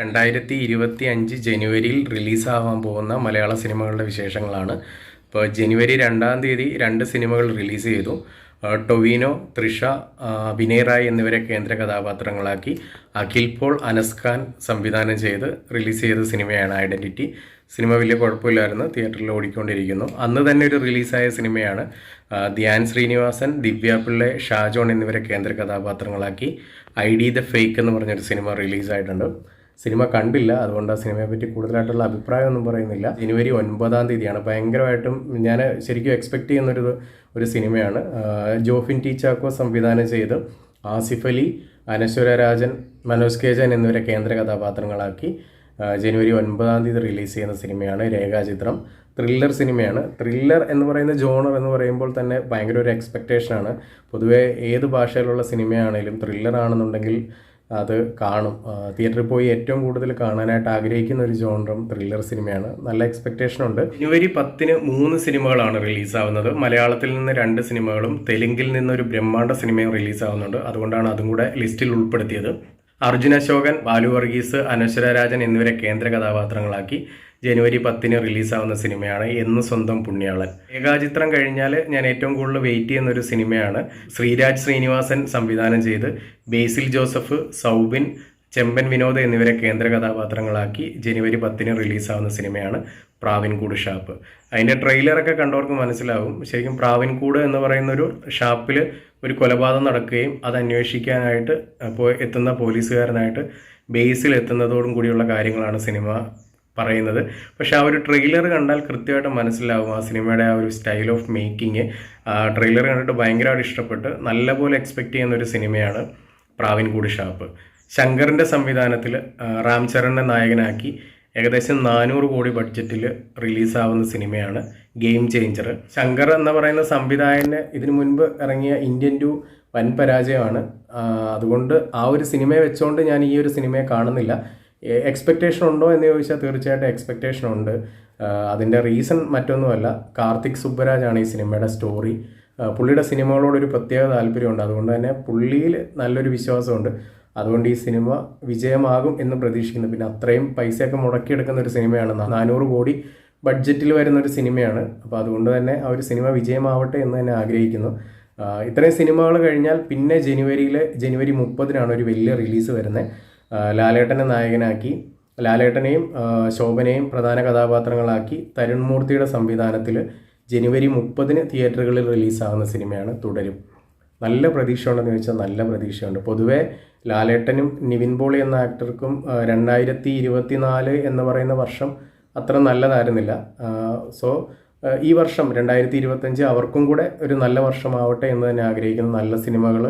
രണ്ടായിരത്തി ഇരുപത്തി അഞ്ച് ജനുവരിയിൽ റിലീസാവാൻ പോകുന്ന മലയാള സിനിമകളുടെ വിശേഷങ്ങളാണ്. ഇപ്പോൾ ജനുവരി രണ്ടാം തീയതി രണ്ട് സിനിമകൾ റിലീസ് ചെയ്തു. ടൊവീനോ തൃഷ അഭിനയ് റായ് എന്നിവരെ കേന്ദ്ര കഥാപാത്രങ്ങളാക്കി. അഖിൽ പോൾ അനസ് ഖാൻ സംവിധാനം ചെയ്ത് റിലീസ് ചെയ്ത സിനിമയാണ് ഐഡന്റിറ്റി സിനിമ വലിയ കുഴപ്പമില്ലായിരുന്നു. തിയേറ്ററിൽ ഓടിക്കൊണ്ടിരിക്കുന്നു. അന്ന് തന്നെ ഒരു റിലീസായ സിനിമയാണ്. ധ്യാൻ ശ്രീനിവാസൻ ദിവ്യ പിള്ളെ ഷാജോൺ എന്നിവരെ കേന്ദ്ര കഥാപാത്രങ്ങളാക്കി. ഐ ഡി ദ ഫേക്ക് എന്ന് പറഞ്ഞൊരു സിനിമ റിലീസായിട്ടുണ്ട്. സിനിമ കണ്ടില്ല. അതുകൊണ്ട് ആ സിനിമയെ പറ്റി കൂടുതലായിട്ടുള്ള അഭിപ്രായമൊന്നും പറയുന്നില്ല. ജനുവരി ഒൻപതാം തീയതിയാണ്. ഭയങ്കരമായിട്ടും ഞാൻ ശരിക്കും എക്സ്പെക്ട് ചെയ്യുന്നൊരു ഒരു സിനിമയാണ്. ജോഫിൻ ടീച്ചാക്കോ ചാക്കോ സംവിധാനം ചെയ്ത് ആസിഫ് അലി അനശ്വര രാജൻ മനോജ് കെ ജൻ എന്നിവരെ കേന്ദ്ര കഥാപാത്രങ്ങളാക്കി ജനുവരി ഒൻപതാം തീയതി റിലീസ് ചെയ്യുന്ന സിനിമയാണ് രേഖാചിത്രം ത്രില്ലർ സിനിമയാണ്. ത്രില്ലർ എന്ന് പറയുന്ന ജോണർ എന്ന് പറയുമ്പോൾ തന്നെ ഭയങ്കര ഒരു എക്സ്പെക്റ്റേഷനാണ് പൊതുവേ ഏത് ഭാഷയിലുള്ള സിനിമയാണെങ്കിലും ത്രില്ലർ ആണെന്നുണ്ടെങ്കിൽ അത് കാണും. തിയേറ്ററിൽ പോയി ഏറ്റവും കൂടുതൽ കാണാനായിട്ട് ആഗ്രഹിക്കുന്ന ഒരു ജോണറും ത്രില്ലർ സിനിമയാണ്. നല്ല എക്സ്പെക്റ്റേഷൻ ഉണ്ട്. ജനുവരി പത്തിന് മൂന്ന് സിനിമകളാണ് റിലീസാവുന്നത് മലയാളത്തിൽ നിന്ന് രണ്ട് സിനിമകളും തെലുങ്കിൽ നിന്ന് ഒരു ബ്രഹ്മാണ്ഡ സിനിമയും റിലീസാവുന്നുണ്ട് അതുകൊണ്ടാണ് അതും കൂടെ ലിസ്റ്റിൽ ഉൾപ്പെടുത്തിയത്. അർജുന അശോകൻ ബാലു വർഗീസ് അനശ്വര രാജൻ എന്നിവരെ കേന്ദ്ര കഥാപാത്രങ്ങളാക്കി. ജനുവരി പത്തിന് റിലീസാവുന്ന സിനിമയാണ് എന്ന് സ്വന്തം പുണ്യാളൻ. ഏകാചിത്രം കഴിഞ്ഞാൽ ഞാൻ ഏറ്റവും കൂടുതൽ വെയിറ്റ് ചെയ്യുന്ന ഒരു സിനിമയാണ് ശ്രീരാജ് ശ്രീനിവാസൻ സംവിധാനം ചെയ്ത് ബേസിൽ ജോസഫ് സൗബിൻ ചെമ്പൻ വിനോദ് എന്നിവരെ കേന്ദ്ര കഥാപാത്രങ്ങളാക്കി ജനുവരി പത്തിന് റിലീസാവുന്ന സിനിമയാണ് പ്രാവിൻകൂട് ഷാപ്പ്. അതിന്റെ ട്രെയിലറൊക്കെ കണ്ടവർക്ക് മനസ്സിലാവും. ശരിക്കും പ്രാവിൻകൂട് എന്ന് പറയുന്ന ഒരു ഷാപ്പിൽ ഒരു കൊലപാതകം നടക്കുകയും അത് അന്വേഷിക്കാനായിട്ട് അപ്പോൾ എത്തുന്ന പോലീസുകാരനായിട്ട് ബേസിൽ എത്തുന്നതോടും കൂടിയുള്ള കാര്യങ്ങളാണ് സിനിമ പറയുന്നത്. പക്ഷെ ആ ഒരു ട്രെയിലർ കണ്ടാൽ കൃത്യമായിട്ട് മനസ്സിലാവും ആ സിനിമയുടെ ആ ഒരു സ്റ്റൈൽ ഓഫ് മേക്കിംഗ് ട്രെയിലർ കണ്ടിട്ട് ഭയങ്കരമായിട്ട് ഇഷ്ടപ്പെട്ട് നല്ലപോലെ എക്സ്പെക്റ്റ് ചെയ്യുന്ന ഒരു സിനിമയാണ് പ്രാവിൻകൂട് ഷാപ്പ്. ശങ്കറിന്റെ സംവിധാനത്തിൽ റാം ചരണിനെ നായകനാക്കി ഏകദേശം നാനൂറ് കോടി ബഡ്ജറ്റിൽ റിലീസാവുന്ന സിനിമയാണ് ഗെയിം ചേഞ്ചർ ശങ്കർ എന്ന് പറയുന്ന സംവിധായകന് ഇതിനു മുൻപ് ഇറങ്ങിയ ഇന്ത്യൻ ടു വൻ പരാജയമാണ്. അതുകൊണ്ട് ആ ഒരു സിനിമയെ വെച്ചുകൊണ്ട് ഞാൻ ഈ ഒരു സിനിമയെ കാണുന്നില്ല. എക്സ്പെക്റ്റേഷൻ ഉണ്ടോ എന്ന് ചോദിച്ചാൽ തീർച്ചയായിട്ടും എക്സ്പെക്റ്റേഷൻ ഉണ്ട്. അതിന്റെ റീസൺ മറ്റൊന്നുമല്ല. കാർത്തിക് സുബ്ബരാജ് ആണ് ഈ സിനിമയുടെ സ്റ്റോറി പുള്ളിയുടെ സിനിമകളോടൊരു പ്രത്യേക താല്പര്യമുണ്ട്. അതുകൊണ്ട് തന്നെ പുള്ളിയിൽ നല്ലൊരു വിശ്വാസമുണ്ട്. അതുകൊണ്ട് ഈ സിനിമ വിജയമാകും എന്ന് പ്രതീക്ഷിക്കുന്നു. പിന്നെ അത്രയും പൈസയൊക്കെ മുടക്കിയെടുക്കുന്ന ഒരു സിനിമയാണ് നാനൂറ് കോടി ബഡ്ജറ്റിൽ വരുന്ന ഒരു സിനിമയാണ്. അപ്പോൾ അതുകൊണ്ട് തന്നെ ആ ഒരു സിനിമ വിജയമാവട്ടെ എന്ന് തന്നെ ആഗ്രഹിക്കുന്നു. ഇത്രയും സിനിമകൾ കഴിഞ്ഞാൽ പിന്നെ ജനുവരിയിൽ ജനുവരി മുപ്പതിനാണ് ഒരു വലിയ റിലീസ് വരുന്നത്. ലാലേട്ടനെ നായകനാക്കി ലാലേട്ടനെയും ശോഭനയും പ്രധാന കഥാപാത്രങ്ങളാക്കി തരുൺ മൂർത്തിയുടെ സംവിധാനത്തിൽ ജനുവരി മുപ്പതിന് തിയേറ്ററുകളിൽ റിലീസാകുന്ന സിനിമയാണ് തുടരും. നല്ല പ്രതീക്ഷ ഉണ്ടെന്ന് ചോദിച്ചാൽ നല്ല പ്രതീക്ഷയുണ്ട്. പൊതുവേ ലാലേട്ടനും നിവിൻ പോളി എന്ന ആക്ടർക്കും രണ്ടായിരത്തി ഇരുപത്തി നാല് എന്ന് പറയുന്ന വർഷം അത്ര നല്ലതായിരുന്നില്ല. സോ ഈ വർഷം രണ്ടായിരത്തി ഇരുപത്തഞ്ച് അവർക്കും കൂടെ ഒരു നല്ല വർഷമാവട്ടെ എന്ന് തന്നെ ആഗ്രഹിക്കുന്നു. നല്ല സിനിമകൾ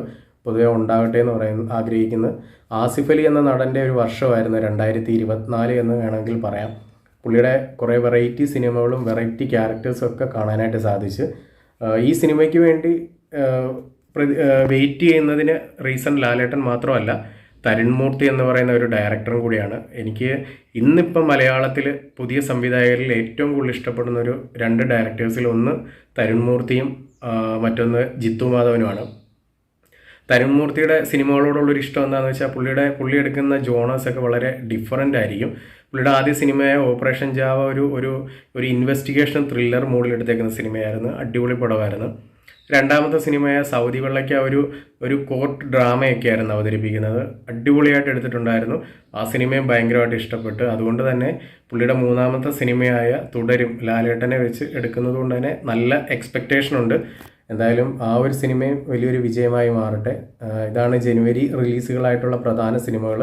പൊതുവെ ഉണ്ടാകട്ടെ എന്ന് പറയുന്ന ആഗ്രഹിക്കുന്നു ആസിഫ് അലി എന്ന നടന്റെ ഒരു വർഷമായിരുന്നു രണ്ടായിരത്തി ഇരുപത്തിനാല് എന്ന് വേണമെങ്കിൽ പറയാം. പുള്ളിയുടെ കുറേ വെറൈറ്റി സിനിമകളും വെറൈറ്റി ക്യാരക്ടേഴ്സും ഒക്കെ കാണാനായിട്ട് സാധിച്ചു. ഈ സിനിമയ്ക്ക് വേണ്ടി വെയിറ്റ് ചെയ്യുന്നതിന് റീസൺ ലാലേട്ടൻ മാത്രമല്ല തരുൺമൂർത്തി എന്ന് പറയുന്ന ഒരു ഡയറക്ടറും കൂടിയാണ്. എനിക്ക് ഇന്നിപ്പം മലയാളത്തിൽ പുതിയ സംവിധായകരിൽ ഏറ്റവും കൂടുതൽ ഇഷ്ടപ്പെടുന്ന ഒരു രണ്ട് ഡയറക്ടേഴ്സിൽ ഒന്ന് തരുൺമൂർത്തിയും മറ്റൊന്ന് ജിത്തു മാധവനുമാണ്. തരുൺമൂർത്തിയുടെ സിനിമകളോടുള്ളൊരു ഇഷ്ടം എന്താണെന്ന് വെച്ചാൽ പുള്ളിയുടെ പുള്ളി എടുക്കുന്ന ജോണേഴ്സ് ഒക്കെ വളരെ ഡിഫറന്റ് ആയിരിക്കും. പുള്ളിയുടെ ആദ്യ സിനിമയായ ഓപ്പറേഷൻ ജാവ ഒരു ഒരു ഒരു ഇൻവെസ്റ്റിഗേഷൻ ത്രില്ലർ മോഡിൽ എടുത്തേക്കുന്ന സിനിമയായിരുന്നു. അടിപൊളി പടമായിരുന്നു. രണ്ടാമത്തെ സിനിമയായ സൗദി വെള്ളയ്ക്ക് ഒരു ഒരു കോർട്ട് ഡ്രാമയൊക്കെ ആയിരുന്നു അവതരിപ്പിക്കുന്നത്. അടിപൊളിയായിട്ട് എടുത്തിട്ടുണ്ടായിരുന്നു. ആ സിനിമയും ഭയങ്കരമായിട്ട് ഇഷ്ടപ്പെട്ടു. അതുകൊണ്ട് തന്നെ പുള്ളിയുടെ മൂന്നാമത്തെ സിനിമയായ തുടരും ലാലേട്ടനെ വെച്ച് എടുക്കുന്നത് കൊണ്ട് തന്നെ നല്ല എക്സ്പെക്റ്റേഷൻ ഉണ്ട്. എന്തായാലും ആ ഒരു സിനിമയും വലിയൊരു വിജയമായി മാറട്ടെ. ഇതാണ് ജനുവരി റിലീസുകളായിട്ടുള്ള പ്രധാന സിനിമകൾ